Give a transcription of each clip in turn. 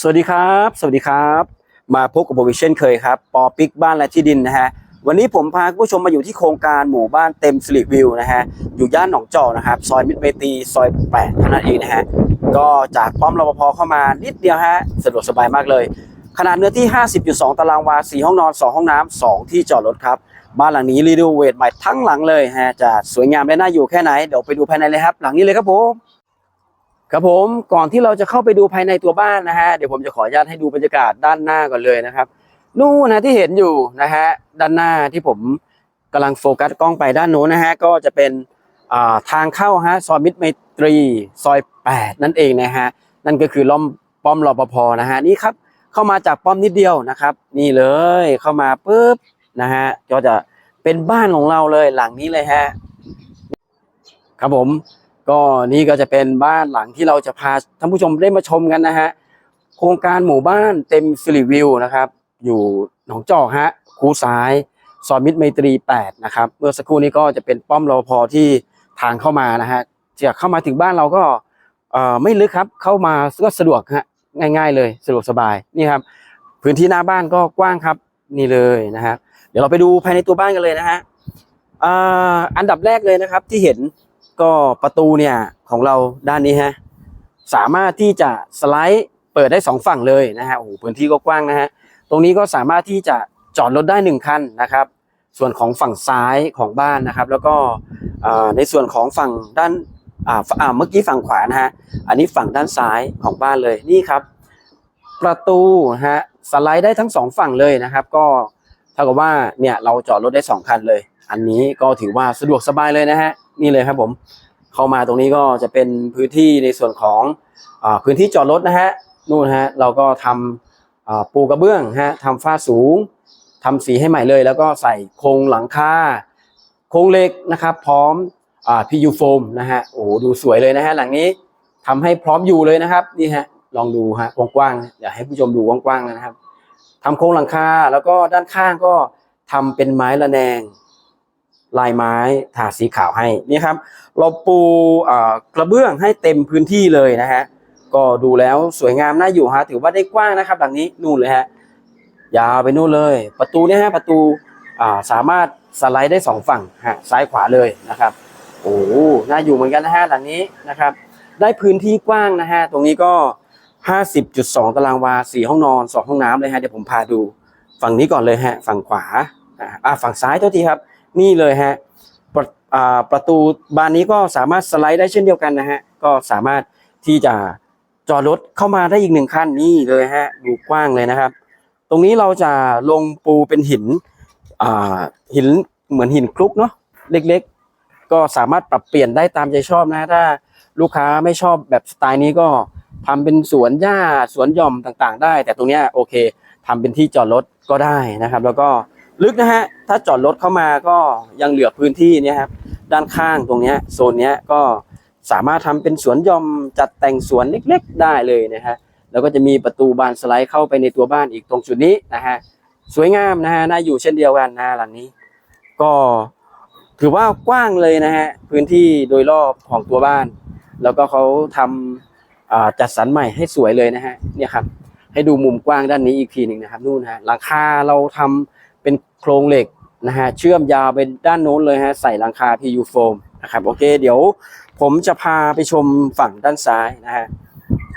สวัสดีครับ สวัสดีครับ มาพบกับผมอีกเช่นเคยครับ ปอปิกบ้านและที่ดินนะฮะ วันนี้ผมพาคุณผู้ชมมาอยู่ที่โครงการหมู่บ้านเต็มสิริวิวนะฮะ อยู่ย่านหนองจอกนะครับ ซอยมิตรเมตี ซอย8เท่านั้นเองนะฮะ ก็จากป้อมรปภเข้ามานิดเดียวฮะ สะดวกสบายมากเลย ขนาดเนื้อที่ 50.2 ตารางวา 4 ห้องนอน 2 ห้องน้ำ2ที่จอดรถครับ บ้านหลังนี้รีโนเวทใหม่ทั้งหลังเลยฮะ จะสวยงามและน่าอยู่แค่ไหน เดี๋ยวไปดูภายในเลยครับ หลังนี้เลยครับผม ครับผมก่อนที่เราจะเข้าไปดูภายในตัวบ้านนะฮะเดี๋ยวผมจะขออนุญาตให้ดูบรรยากาศด้านหน้าก่อนเลยนะครับ นู่นนะที่เห็นอยู่นะฮะด้านหน้าที่ผมกำลังโฟกัสกล้องไปด้านโน้นนะฮะก็จะเป็นทางเข้าฮะซอยมิตรไมตรีซอย 8 นั่นเองนะฮะนั่นก็คือล้อมป้อมรปภนะฮะนี่ครับเข้ามาจากป้อมนิดเดียวนะครับ นี่เลยเข้ามาปุ๊บนะฮะก็จะเป็นบ้านของเราเลยหลังนี้เลยฮะครับผม ก็นี่ก็จะเป็นบ้านหลังที่เราจะพาท่านผู้ชมได้มาชมกันนะฮะโครงการหมู่บ้านเต็มสิริวิวนะครับ อยู่หนองจอกฮะคูซ้ายซอยมิตรไมตรี 8 นะครับ เมื่อสักครู่นี้ก็จะเป็นป้อมรปภที่ทางเข้ามานะฮะจะเข้ามาถึงบ้านเราก็ไม่ลึกครับเข้ามาก็สะดวกฮะง่ายๆ เลยสะดวกสบายนี่ครับ พื้นที่หน้าบ้านก็กว้างครับนี่เลยนะครับเดี๋ยวเราไปดูภายในตัวบ้านกันเลยนะฮะอันดับแรกเลยนะครับที่เห็น ก็ประตูเนี่ยของเราด้านนี้ฮะสามารถที่จะสไลด์เปิดได้สองฝั่งเลยนะฮะโอ้โหพื้นที่ก็กว้างนะฮะตรงนี้ก็สามารถที่จะจอดรถได้หนึ่งคันนะครับ ส่วนของฝั่งซ้ายของบ้านนะครับ แล้วก็ในส่วนของฝั่งด้านอ่าเมื่อกี้ฝั่งขวานะฮะอันนี้ฝั่งด้านซ้ายของบ้านเลยนี่ครับ ประตูฮะสไลด์ได้ทั้งสองฝั่งเลยนะครับ ก็เท่ากับว่าเนี่ยเราจอดรถได้สองคันเลย อันนี้ก็ถือว่าสะดวกสบายเลยนะฮะ นี่เลยครับผม เข้ามาตรงนี้ก็จะเป็นพื้นที่ในส่วนของอพื้นที่จอดรถนะฮะนู่นฮะเราก็ทำอ่าปูกระเบื้องฮะทำฝ้าสูงทำสีให้ใหม่เลย แล้วก็ใส่โครงหลังคาโครงเหล็กนะครับ พร้อมพียูโฟมนะฮะโอ้ดูสวยเลยนะฮะหลังนี้ทำให้พร้อมอยู่เลยนะครับนี่ฮะลองดูฮะกว้างๆอยากให้ผู้ชมดูกว้างๆนะครับทำโครงหลังคาแล้วก็ด้านข้างก็ทำเป็นไม้ระแนง ลายไม้ทาสีขาวให้นี่ครับ เราปูกระเบื้องให้เต็มพื้นที่เลยนะฮะก็ดูแล้วสวยงามน่าอยู่ฮะถือว่าได้กว้างนะครับหลังนี้นู่นเลยฮะยาวไปนู่นเลย ประตูเนี่ยฮะประตูาสามารถสไลด์ได้สองฝั่งฮะซ้ายขวาเลยนะครับโอ้หน่าอยู่เหมือนกันนะฮะหลังนี้นะครับ ได้พื้นที่กว้างนะฮะตรงนี้ก็ 50.2 ตารางวา4ห้องนอน2ห้องน้ำเลยฮะเดี๋ยวผมพาดูฝั่งนี้ก่อนเลยฮะฝั่งขวาอ่าอ่าฝั่งซ้ายเท่าทีครับ นี่เลยฮะประประตูบานนี้ก็สามารถสไลด์ได้เช่นเดียวกันนะฮะก็สามารถที่จะจอดรถเข้ามาได้อีกหนึ่งคันนี่เลยฮะดูกว้างเลยนะครับ ตรงนี้เราจะลงปูเป็นหินหินเหมือนหินคลุกเนาะเล็กๆ ก็สามารถปรับเปลี่ยนได้ตามใจชอบนะถ้าลูกค้าไม่ชอบแบบสไตล์นี้ก็ทำเป็นสวนหญ้าสวนหย่อมต่างๆ ได้ แต่ตรงเนี้ยโอเคทำเป็นที่จอดรถก็ได้นะครับ แล้วก็ ลึกนะฮะ ถ้าจอดรถเข้ามาก็ยังเหลือพื้นที่เนี่ยครับ ด้านข้างตรงเนี้ยโซนเนี้ยก็สามารถทำเป็นสวนยอมจัดแต่งสวนเล็กๆ ได้เลยนะฮะ แล้วก็จะมีประตูบานสไลด์เข้าไปในตัวบ้านอีกตรงจุดนี้นะฮะ สวยงามนะฮะ น่าอยู่เช่นเดียวกันนะหลังนี้ ก็ถือว่ากว้างเลยนะฮะ พื้นที่โดยรอบของตัวบ้าน แล้วก็เขาทำอ่าจัดสรรใหม่ให้สวยเลยนะฮะ เนี่ยครับ ให้ดูมุมกว้างด้านนี้อีกทีหนึ่งนะครับนู่นฮะหลังคาเราทำ เป็นโครงเหล็กนะฮะเชื่อมยาวไปด้านโน้นเลยฮะใส่หลังคา PU foam นะครับโอเค เดี๋ยวผมจะพาไปชมฝั่งด้านซ้ายนะฮะ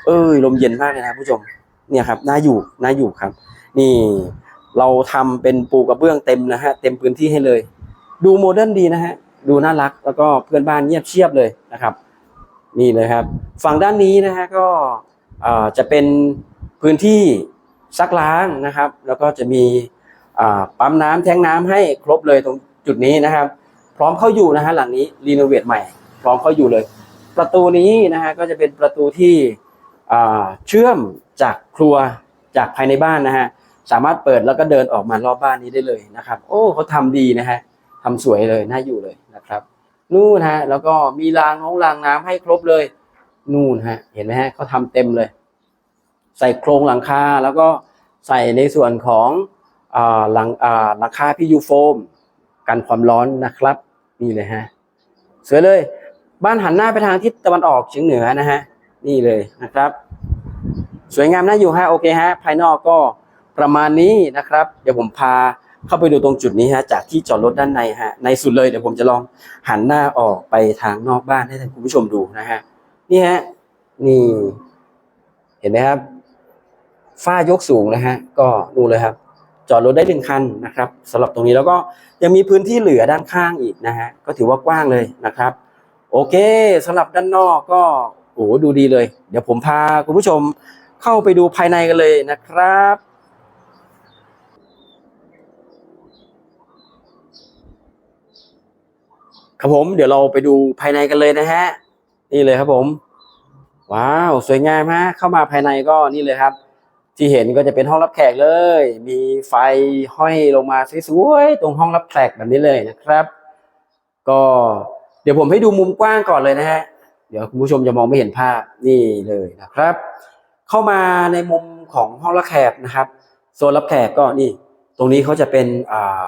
เอ้ยลมเย็นมากเลยนะผู้ชมเนี่ยครับน่าอยู่น่าอยู่ครับ นี่เราทำเป็นปูกระเบื้องเต็มนะฮะเต็มพื้นที่ให้เลย ดูโมเดิร์นดีนะฮะดูน่ารักแล้วก็เพื่อนบ้านเงียบเชียบเลยนะครับ นี่เลยครับ ฝั่งด้านนี้นะฮะก็จะเป็นพื้นที่ซักล้างนะครับ แล้วก็จะมี ปั๊มน้ำแทงน้ำให้ครบเลยตรงจุดนี้นะครับ พร้อมเข้าอยู่นะฮะหลังนี้รีโนเวทใหม่ พร้อมเข้าอยู่เลย ประตูนี้นะฮะก็จะเป็นประตูที่เชื่อมจากครัวจากภายในบ้านนะฮะสามารถเปิดแล้วก็เดินออกมารอบบ้านนี้ได้เลยนะครับ โอ้เขาทำดีนะฮะทำสวยเลยน่าอยู่เลยนะครับนู่นฮะแล้วก็มีรางน้องรางน้ำให้ครบเลย นู่นฮะ เห็นไหมฮะเขาทำเต็มเลย ใส่โครงหลังคาแล้วก็ใส่ในส่วนของ หลังราคาพียูโฟม กันความร้อนนะครับ นี่เลยฮะสวยเลย บ้านหันหน้าไปทางทิศตะวันออกเฉียงเหนือนะฮะนี่เลยนะครับ สวยงามน่าอยู่ฮะโอเคฮะภายนอกก็ประมาณนี้นะครับ เดี๋ยวผมพาเข้าไปดูตรงจุดนี้ฮะจากที่จอดรถด้านในฮะในสุดเลยเดี๋ยวผมจะลองหันหน้าออกไปทางนอกบ้านให้ท่านคุณผู้ชมดูนะฮะนี่ฮะนี่ เห็นไหมครับ ฝ้ายกสูงนะฮะ ก็ดูเลยครับ จอดรถได้หนึ่งคันนะครับสำหรับตรงนี้แล้วก็ยังมีพื้นที่เหลือด้านข้างอีกนะฮะก็ถือว่ากว้างเลยนะครับ โอเคสำหรับด้านนอกก็โอ้โหดูดีเลย เดี๋ยวผมพาคุณผู้ชมเข้าไปดูภายในกันเลยนะครับครับผมเดี๋ยวเราไปดูภายในกันเลยนะฮะนี่เลยครับผม ว้าว สวยงามฮะเข้ามาภายในก็นี่เลยครับ ที่เห็นก็จะเป็นห้องรับแขกเลย มีไฟห้อยลงมาสวยๆตรงห้องรับแขกแบบนี้เลยนะครับ ก็เดี๋ยวผมให้ดูมุมกว้างก่อนเลยนะฮะเดี๋ยวคุณผู้ชมจะมองไม่เห็นภาพนี่เลยนะครับ เข้ามาในมุมของห้องรับแขกนะครับ โซนรับแขกก็นี่ ตรงนี้เขาจะเป็นอ่า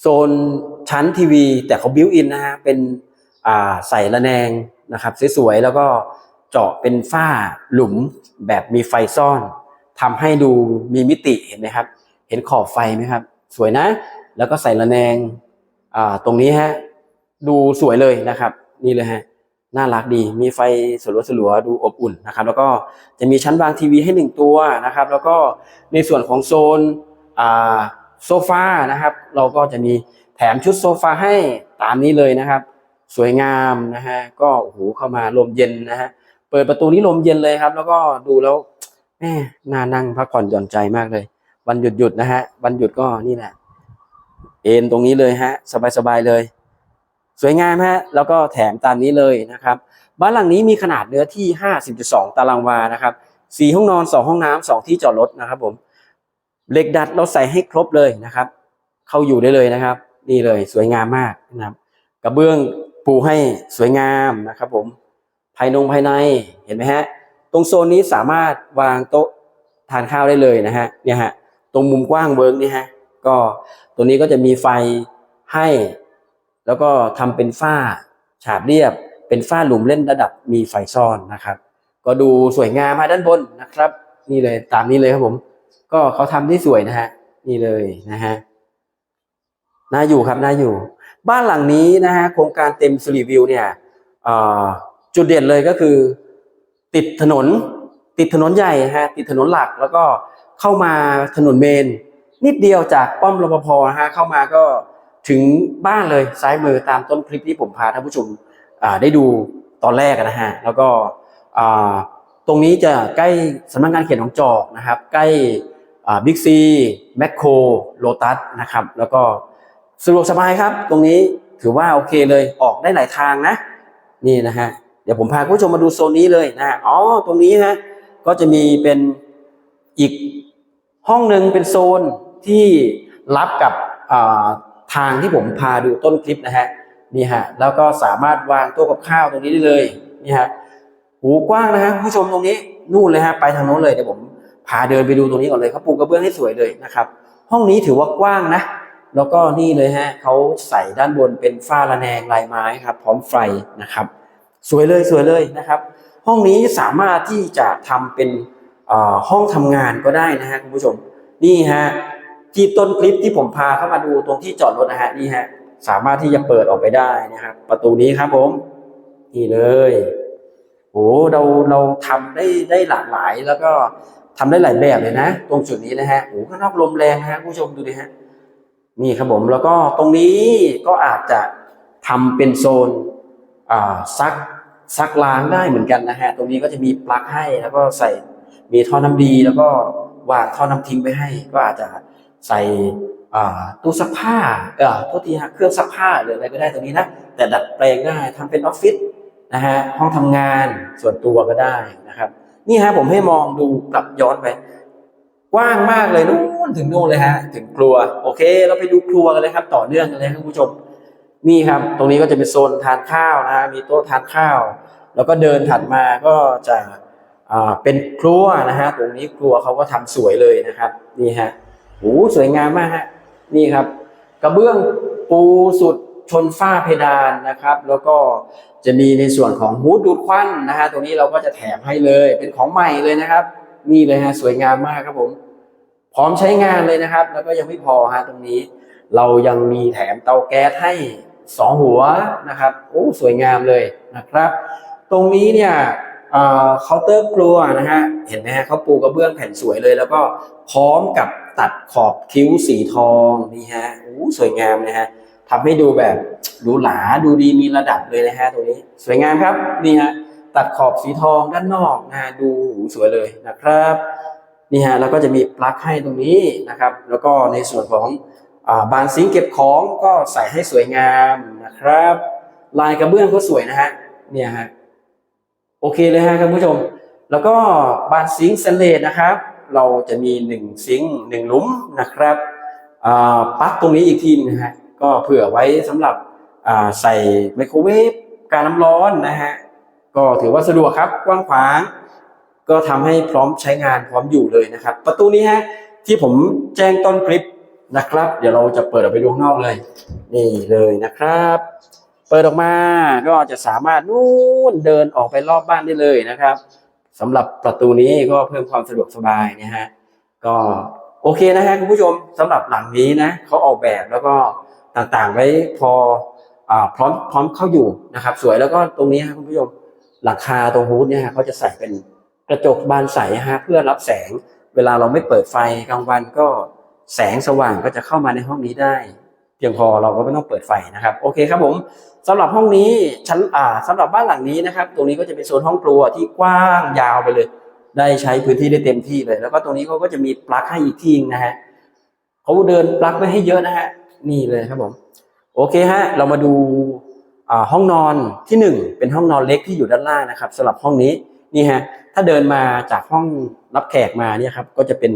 โซนชั้นทีวี แต่เขาบิวอินนะฮะเป็นอ่าใส่ระแนงนะครับสวยๆแล้วก็เจาะเป็นฝ้าหลุมแบบมีไฟซ่อน ทำให้ดูมีมิติเห็นไหมครับ เห็นขอบไฟไหมครับ สวยนะ แล้วก็ใส่ระแนงอ่าตรงนี้ฮะดูสวยเลยนะครับ นี่เลยฮะน่ารักดี มีไฟสลัวสลัวๆดูอบอุ่นนะครับ แล้วก็จะมีชั้นวางทีวีให้หนึ่งตัวนะครับ แล้วก็ในส่วนของโซนอ่าโซฟานะครับ เราก็จะมีแถมชุดโซฟาให้ตามนี้เลยนะครับ สวยงามนะฮะก็โอ้โหเข้ามาลมเย็นนะฮะเปิดประตูนี้ลมเย็นเลยครับ แล้วก็ดูแล้ว แหมน่านั่งพักผ่อนหย่อนใจมากเลย วันหยุดหยุดๆนะฮะ วันหยุดก็นี่แหละ เอนตรงนี้เลยฮะ สบายๆเลย สวยงามฮะ แล้วก็แถมตามนี้เลยนะครับ บ้านหลังนี้มีขนาดเนื้อที่ 50.2 ตารางวานะครับ4ห้องนอน2ห้องน้ำ2ที่จอดรถนะครับ ผม เหล็กดัดเราใส่ให้ครบเลยนะครับ เข้าอยู่ได้เลยนะครับ นี่เลยสวยงามมากนะครับ กระเบื้องปูให้สวยงามนะครับ ผม ภายนงภายในเห็นไหมฮะ รงโซนนี้สามารถวางโต๊ะทานข้าวได้เลยนะฮะเนี่ยฮะตรงมุมกว้างเบิร์กนี่ฮะก็ตัวนี้ก็จะมีไฟให้ แล้วก็ทำเป็นฝ้าฉาบเรียบ เป็นฝ้าหลุมเล่นระดับมีไฟซ่อนนะครับ ก็ดูสวยงามมาด้านบนนะครับ นี่เลยตามนี้เลยครับผม ก็เขาทำได้สวยนะฮะนี่เลยนะฮะน่าอยู่ครับน่าอยู่ บ้านหลังนี้นะฮะโครงการเต็มสรีวิวเนี่ยจุดเด่นเลยก็คือ ติดถนน ติดถนนใหญ่ฮะติดถนนหลักแล้วก็เข้ามาถนนเมน นิดเดียวจากป้อมรปภฮะเข้ามาก็ถึงบ้านเลยซ้ายมือตามต้นคลิปที่ผมพาท่านผู้ชมได้ดูตอนแรกนะฮะแล้วก็ตรงนี้จะใกล้สำนักงานเขตหนองจอกนะครับ ใกล้บิ๊กซีแมคโครโลตัสนะครับ แล้วก็สะดวกสบายครับ ตรงนี้ถือว่าโอเคเลยออกได้หลายทางนะ นี่นะฮะ เดี๋ยวผมพาคุณผู้ชมมาดูโซนนี้เลยนะฮะอ๋อตรงนี้ฮะก็จะมีเป็นอีกห้องหนึ่งเป็นโซนที่รับกับทางที่ผมพาดูต้นคลิปนะฮะนี่ฮะแล้วก็สามารถวางโต๊ะกับข้าวตรงนี้ได้เลยนี่ฮะหูกว้างนะฮะผู้ชมตรงนี้นู่นเลยฮะไปทางโน้นเลยเดี๋ยวผมพาเดินไปดูตรงนี้ก่อนเลยเขาปูกระเบื้องให้สวยเลยนะครับห้องนี้ถือว่ากว้างนะ แล้วก็นี่เลยฮะเขาใส่ด้านบนเป็นฝ้าระแนงลายไม้ครับ พร้อมไฟนะครับ สวยเลยสวยเลยนะครับ ห้องนี้สามารถที่จะทำเป็นห้องทำงานก็ได้นะฮะคุณผู้ชมนี่ฮะที่ต้นคลิปที่ผมพาเข้ามาดูตรงที่จอดรถนะฮะนี่ฮะสามารถที่จะเปิดออกไปได้นะครับ ประตูนี้ครับผมนี่เลยโอ้เราเราทำได้ได้หลากหลายแล้วก็ทำได้หลายแบบเลยนะ ตรงจุดนี้นะฮะโอ้ข้างนอกลมแรงนะฮะคุณผู้ชมดูดิฮะนี่ครับผมแล้วก็ตรงนี้ก็อาจจะทำเป็นโซนอ่าซัก ซักล้างได้เหมือนกันนะฮะ ตรงนี้ก็จะมีปลั๊กให้แล้วก็ใส่มีท่อน้ำดี แล้วก็วางท่อน้ำทิ้งไว้ให้ ก็อาจจะใส่ตู้ซักผ้าเออโทษทีฮะเครื่องซักผ้าหรืออะไรก็ได้ตรงนี้นะแต่ดัดแปลงได้ทำเป็นออฟฟิศนะฮะห้องทำงานส่วนตัวก็ได้นะครับ นี่ฮะผมให้มองดูกลับย้อนไปกว้างมากเลยนู่นถึงนู่นเลยฮะ ถึงครัว โอเค เราไปดูครัวกันเลยครับ ต่อเนื่องกันเลยครับคุณผู้ชม นี่ครับ ตรงนี้ก็จะเป็นโซนทานข้าวนะฮะมีโต๊ะทานข้าว แล้วก็เดินถัดมาก็จะเป็นครัวนะฮะตรงนี้ครัวเขาก็ทำสวยเลยนะครับ นี่ฮะโอ้สวยงามมากฮะนี่ครับ กระเบื้องปูสุดชนฝ้าเพดานนะครับ แล้วก็จะมีในส่วนของฮูดดูดควันนะฮะตรงนี้เราก็จะแถมให้เลยเป็นของใหม่เลยนะครับ นี่เลยฮะสวยงามมากครับผม พร้อมใช้งานเลยนะครับ แล้วก็ยังไม่พอฮะตรงนี้ เรายังมีแถมเตาแก๊สให้ สองหัวนะครับโอ้สวยงามเลยนะครับ ตรงนี้เนี่ยเคาน์เตอร์ครัวนะฮะเห็นไหมฮะเขาปูกระเบื้องแผ่นสวยเลย แล้วก็พร้อมกับตัดขอบคิ้วสีทองนี่ฮะโอ้สวยงามนะฮะทำให้ดูแบบหรูหราดูดีมีระดับเลยนะฮะตรงนี้สวยงามครับนี่ฮะตัดขอบสีทองด้านนอกนะฮะดูหูสวยเลยนะครับนี่ฮะแล้วก็จะมีปลั๊กให้ตรงนี้นะครับ แล้วก็ในส่วนของ บานซิงเก็บของก็ใส่ให้สวยงามนะครับ ลายกระเบื้องก็สวยนะฮะเนี่ยฮะโอเคเลยฮะคุณผู้ชม แล้วก็บานซิงค์สแตนเลสนะครับ เราจะมีหนึ่งซิงหนึ่งลุมนะครับอ่าปลั๊กตรงนี้อีกทีนะฮะก็เผื่อไว้สำหรับใส่ไมโครเวฟการน้ำร้อนนะฮะก็ถือว่าสะดวกครับกว้างขวาง ก็ทำให้พร้อมใช้งานพร้อมอยู่เลยนะครับ ประตูนี้ฮะที่ผมแจ้งต้นคลิป นะครับ เดี๋ยวเราจะเปิดออกไปดูข้างนอกเลย นี่เลยนะครับ เปิดออกมาก็จะสามารถนู่นเดินออกไปรอบบ้านได้เลยนะครับสำหรับประตูนี้ก็เพิ่มความสะดวกสบายนะฮะก็โอเคนะฮะคุณผู้ชมสำหรับหลังนี้นะเขาออกแบบแล้วก็ต่างๆไว้พออ่าพร้อมพร้อมเข้าอยู่นะครับ สวยแล้วก็ตรงนี้ฮะคุณผู้ชมหลังคาตรงฮูดเนี่ยฮะเขาจะใส่เป็นกระจกบานใสฮะเพื่อรับแสง เวลาเราไม่เปิดไฟกลางวันก็ แสงสว่างก็จะเข้ามาในห้องนี้ได้ เพียงพอเราก็ไม่ต้องเปิดไฟนะครับ โอเคครับผมสำหรับห้องนี้ชั้นอ่าสำหรับบ้านหลังนี้นะครับ ตรงนี้ก็จะเป็นโซนห้องครัวที่กว้างยาวไปเลย ได้ใช้พื้นที่ได้เต็มที่เลย แล้วก็ตรงนี้เขาก็จะมีปลั๊กให้อีกทีนึงนะฮะเขาเดินปลั๊กไว้ให้เยอะนะฮะนี่เลยครับผมโอเคฮะเรามาดูอ่าห้องนอนที่หนึ่งเป็นห้องนอนเล็กที่อยู่ด้านล่างนะครับสำหรับห้องนี้นี่ฮะถ้าเดินมาจากห้องรับแขกมาเนี่ยครับก็จะเป็น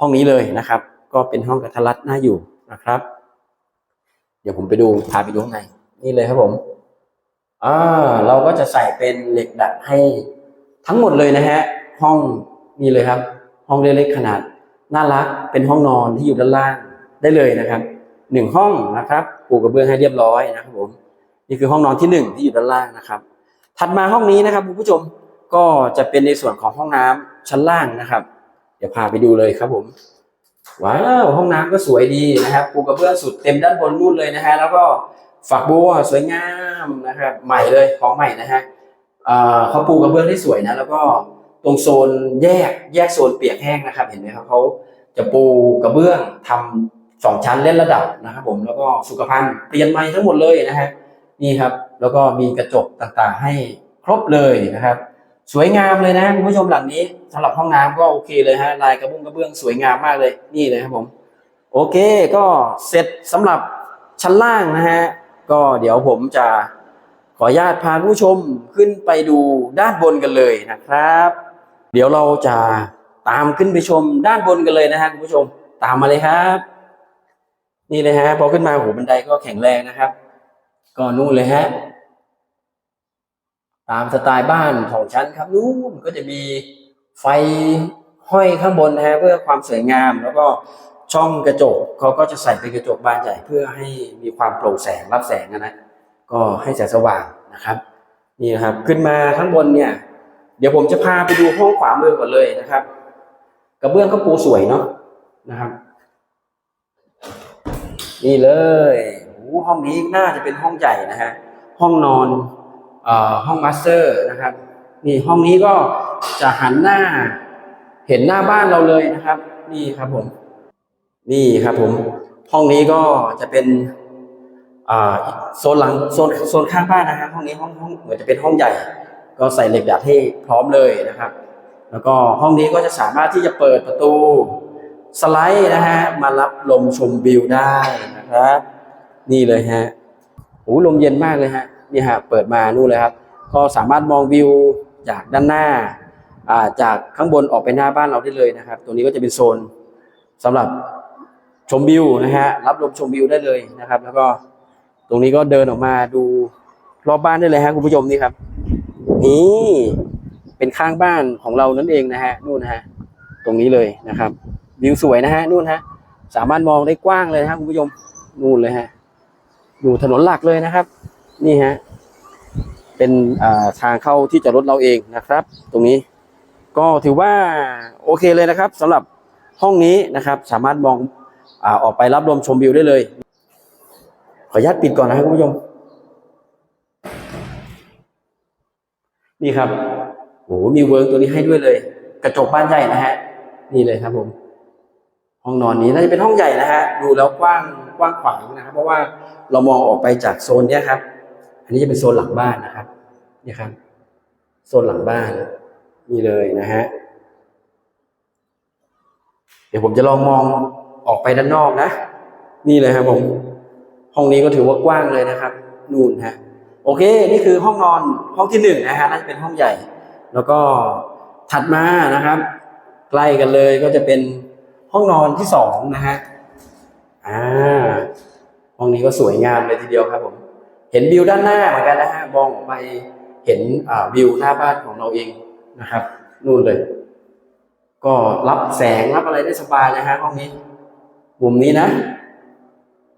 ห้องนี้เลยนะครับ ก็เป็นห้องกระทะรัดน่าอยู่นะครับ เดี๋ยวผมไปดูพาไปดูข้างในนี่เลยครับผมอ่าเราก็จะใส่เป็นเหล็กดัดให้ทั้งหมดเลยนะฮะ ห้องนี่เลยครับ ห้องเล็กๆขนาดน่ารักเป็นห้องนอนที่อยู่ด้านล่างได้เลยนะครับหนึ่งห้องนะครับปูกระเบื้องให้เรียบร้อยนะครับผมนี่คือห้องนอนที่หนึ่งที่อยู่ด้านล่างนะครับ ถัดมาห้องนี้นะครับคุณผู้ชมก็จะเป็นในส่วนของห้องน้ำชั้นล่างนะครับ เดี๋ยวพาไปดูเลยครับผม ว้าวห้องน้ำก็สวยดีนะครับปูกระเบื้องสุดเต็มด้านบนนู่นเลยนะฮะแล้วก็ฝักบัวสวยงามนะครับใหม่เลยของใหม่นะฮะเขาปูกระเบื้องได้สวยนะ แล้วก็ตรงโซนแยกแยกโซนเปียกแห้งนะครับ เห็นไหมครับเขาจะปูกระเบื้องทำสองชั้นเล่นระดับนะครับผมแล้วก็สุขภัณฑ์เปลี่ยนใหม่ทั้งหมดเลยนะฮะนี่ครับ แล้วก็มีกระจกต่างๆให้ครบเลยนะครับ สวยงามเลยนะคุณผู้ชมหลังนี้สำหรับห้องน้ำก็โอเคเลยฮะลายกระบุ้งกระเบื้องสวยงามมากเลยนี่เลยครับผม โอเคก็เสร็จสำหรับชั้นล่างนะฮะก็เดี๋ยวผมจะขออนุญาตพาคุณผู้ชมขึ้นไปดูด้านบนกันเลยนะครับ เดี๋ยวเราจะตามขึ้นไปชมด้านบนกันเลยนะฮะคุณผู้ชมตามมาเลยครับ นี่เลยฮะพอขึ้นมาโอ้โหบันไดก็แข็งแรงนะครับ ก็นู่นเลยฮะ ตามสไตล์บ้านของฉันครับนู่นก็จะมีไฟห้อยข้างบนนะฮะเพื่อความสวยงาม แล้วก็ช่องกระจกเขาก็จะใส่เป็นกระจกบานใหญ่เพื่อให้มีความโปร่งแสงรับแสงนะนะก็ให้แสงสว่างนะครับนี่นะครับขึ้นมาข้างบนเนี่ย เดี๋ยวผมจะพาไปดูห้องขวามือก่อนเลยนะครับ กระเบื้องก็ปูสวยเนาะนะครับ นี่เลยห้องนี้น่าจะเป็นห้องใหญ่นะฮะห้องนอน ห้องมาสเตอร์นะครับนี่ห้องนี้ก็จะหันหน้าเห็นหน้าบ้านเราเลยนะครับ นี่ครับผม นี่ครับผม ห้องนี้ก็จะเป็นโซนหลังโซนโซนข้างบ้านนะฮะห้องนี้ห้องห้องเหมือนจะเป็นห้องใหญ่ ก็ใส่เหล็กดัดให้พร้อมเลยนะครับ แล้วก็ห้องนี้ก็จะสามารถที่จะเปิดประตูสไลด์นะฮะมารับลมชมวิวได้นะครับ นี่เลยฮะโอ้ลมเย็นมากเลยฮะ นี่ฮะเปิดมานู่นเลยครับ ก็สามารถมองวิวจากด้านหน้าจากข้างบนออกไปหน้าบ้านเราได้เลยนะครับตรงนี้ก็จะเป็นโซนสำหรับชมวิวนะฮะรับลมชมวิวได้เลยนะครับ แล้วก็ตรงนี้ก็เดินออกมาดูรอบบ้านได้เลยฮะคุณผู้ชมนี่ครับนี่เป็นข้างบ้านของเรานั่นเองนะฮะนู่นนะฮะตรงนี้เลยนะครับ วิวสวยนะฮะนู่นฮะสามารถมองได้กว้างเลยนะฮะคุณผู้ชมนู่นเลยฮะอยู่ถนนหลักเลยนะครับ นี่ฮะ เป็นทางเข้าที่จอดรถเราเองนะครับ ตรงนี้ก็ถือว่าโอเคเลยนะครับสำหรับห้องนี้นะครับ สามารถมองอออกไปรับลมชมวิวได้เลย ขออนุญาตปิดก่อนนะครับคุณผู้ชมนี่ครับโอ้โหมีเวิร์กตัวนี้ให้ด้วยเลย กระจกบ้านใหญ่นะฮะ นี่เลยครับผม ห้องนอนนี้น่าจะเป็นห้องใหญ่นะฮะ ดูแล้วกว้างกว้างขวางนะครับ เพราะว่าเรามองออกไปจากโซนเนี้ยครับ อันนี้จะเป็นโซนหลังบ้านนะครับนี่ครับ โซนหลังบ้านนี่เลยนะฮะ เดี๋ยวผมจะลองมองออกไปด้านนอกนะ นี่เลยครับผม ห้องนี้ก็ถือว่ากว้างเลยนะครับ นู่นฮะ โอเค นี่คือห้องนอนห้องที่หนึ่งนะฮะน่าจะเป็นห้องใหญ่ แล้วก็ถัดมานะครับ ใกล้กันเลยก็จะเป็นห้องนอนที่สองนะฮะ อ่า ห้องนี้ก็สวยงามเลยทีเดียวครับผม เห็นวิวด้านหน้าเหมือนกันนะฮะมองออกไปเห็นวิวหน้าบ้านของเราเองนะครับนู่นเลย ก็รับแสงรับอะไรได้สบายนะฮะห้องนี้มุมนี้นะ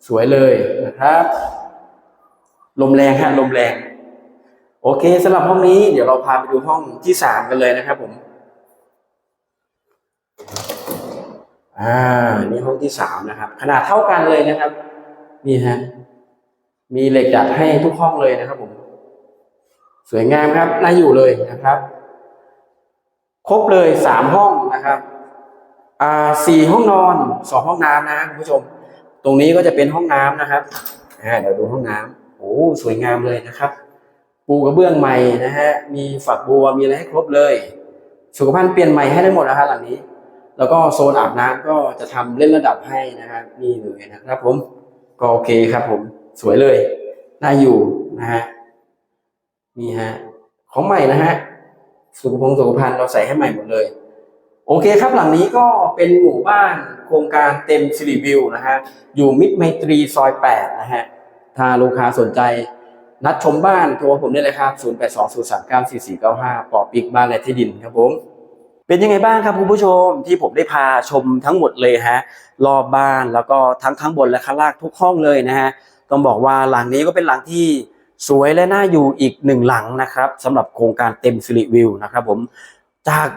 สวยเลยนะครับ ลมแรงฮะลมแรง โอเคสำหรับห้องนี้ เดี๋ยวเราพาไปดูห้องที่สามกันเลยนะครับผมอ่านี่ห้องที่สามนะครับ ขนาดเท่ากันเลยนะครับ นี่ฮะ มีเหล็กดัดให้ทุกห้องเลยนะครับผม สวยงามครับน่าอยู่เลยนะครับ ครบเลยสามห้องนะครับอ่าสี่ห้องนอนสองห้องน้ำนะคุณผู้ชม ตรงนี้ก็จะเป็นห้องน้ำนะครับอ่าเดี๋ยวดูห้องน้ำโอ้สวยงามเลยนะครับปูกระเบื้องใหม่นะฮะ มีฝักบัว มีอะไรให้ครบเลย สุขภัณฑ์เปลี่ยนใหม่ให้ได้หมดนะครับหลังนี้ แล้วก็โซนอาบน้ำก็จะทำเล่นระดับให้นะครับนี่เลยนะครับผม ก็โอเคครับผม สวยเลยน่าอยู่นะฮะนี่ฮะ ของใหม่นะฮะ สุขพงสุขภัณฑ์เราใส่ให้ใหม่หมดเลย โอเคครับหลังนี้ก็เป็นหมู่บ้านโครงการเต็มสิริวิวนะฮะ อยู่มิตรไมตรีซอย8นะฮะ ถ้าลูกค้าสนใจ นัดชมบ้านโทรผมได้เลยครับ 0820394495 ปอปิกบ้านและที่ดินครับผม เป็นยังไงบ้างครับคุณผู้ชมที่ผมได้พาชมทั้งหมดเลยฮะ รอบบ้านแล้วก็ทั้งข้างบนและข้างล่างทุกห้องเลยนะฮะ ต้องบอกว่าหลังนี้ก็เป็นหลังที่สวยและน่าอยู่อีกหนึ่งหลังนะครับสำหรับโครงการเต็มสิริวิวนะครับผมจาก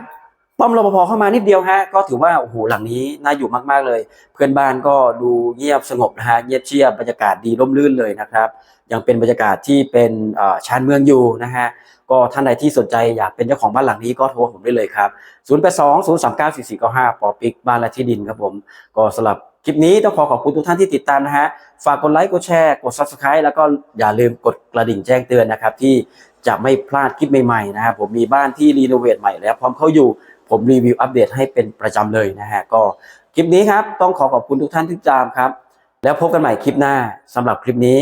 ป้อมรปภเข้ามานิดเดียวฮะก็ถือว่าโอ้โหหลังนี้น่าอยู่มากๆเลย เพื่อนบ้านก็ดูเงียบสงบนะฮะเงียบเชียบบรรยากาศดีร่มรื่นเลยนะครับ ยังเป็นบรรยากาศที่เป็นชานเมืองอยู่นะฮะก็ท่านใดที่สนใจอยากเป็นเจ้าของบ้านหลังนี้ก็โทรผมได้เลยครับ 0 8 2 0 3 9 4 4 9 5ปอปิกบ้านและที่ดินครับผมก็สำหรับคลิปนี้ต้องขอขอบคุณทุกท่านที่ติดตามนะฮะฝากกดไลค์กดแชร์กด subscribe แล้วก็อย่าลืมกดกระดิ่งแจ้งเตือนนะครับที่จะไม่พลาดคลิปใหม่ๆนะครับผมมีบ้านที่รีโนเวทใหม่แล้วพร้อมเข้าอยู่ ผมรีวิวอัปเดตให้เป็นประจำเลยนะฮะก็คลิปนี้ครับต้องขอขอบคุณทุกท่านที่ติดตามครับ แล้วพบกันใหม่คลิปหน้าสำหรับคลิปนี้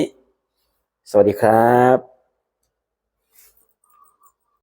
สวัสดีครับ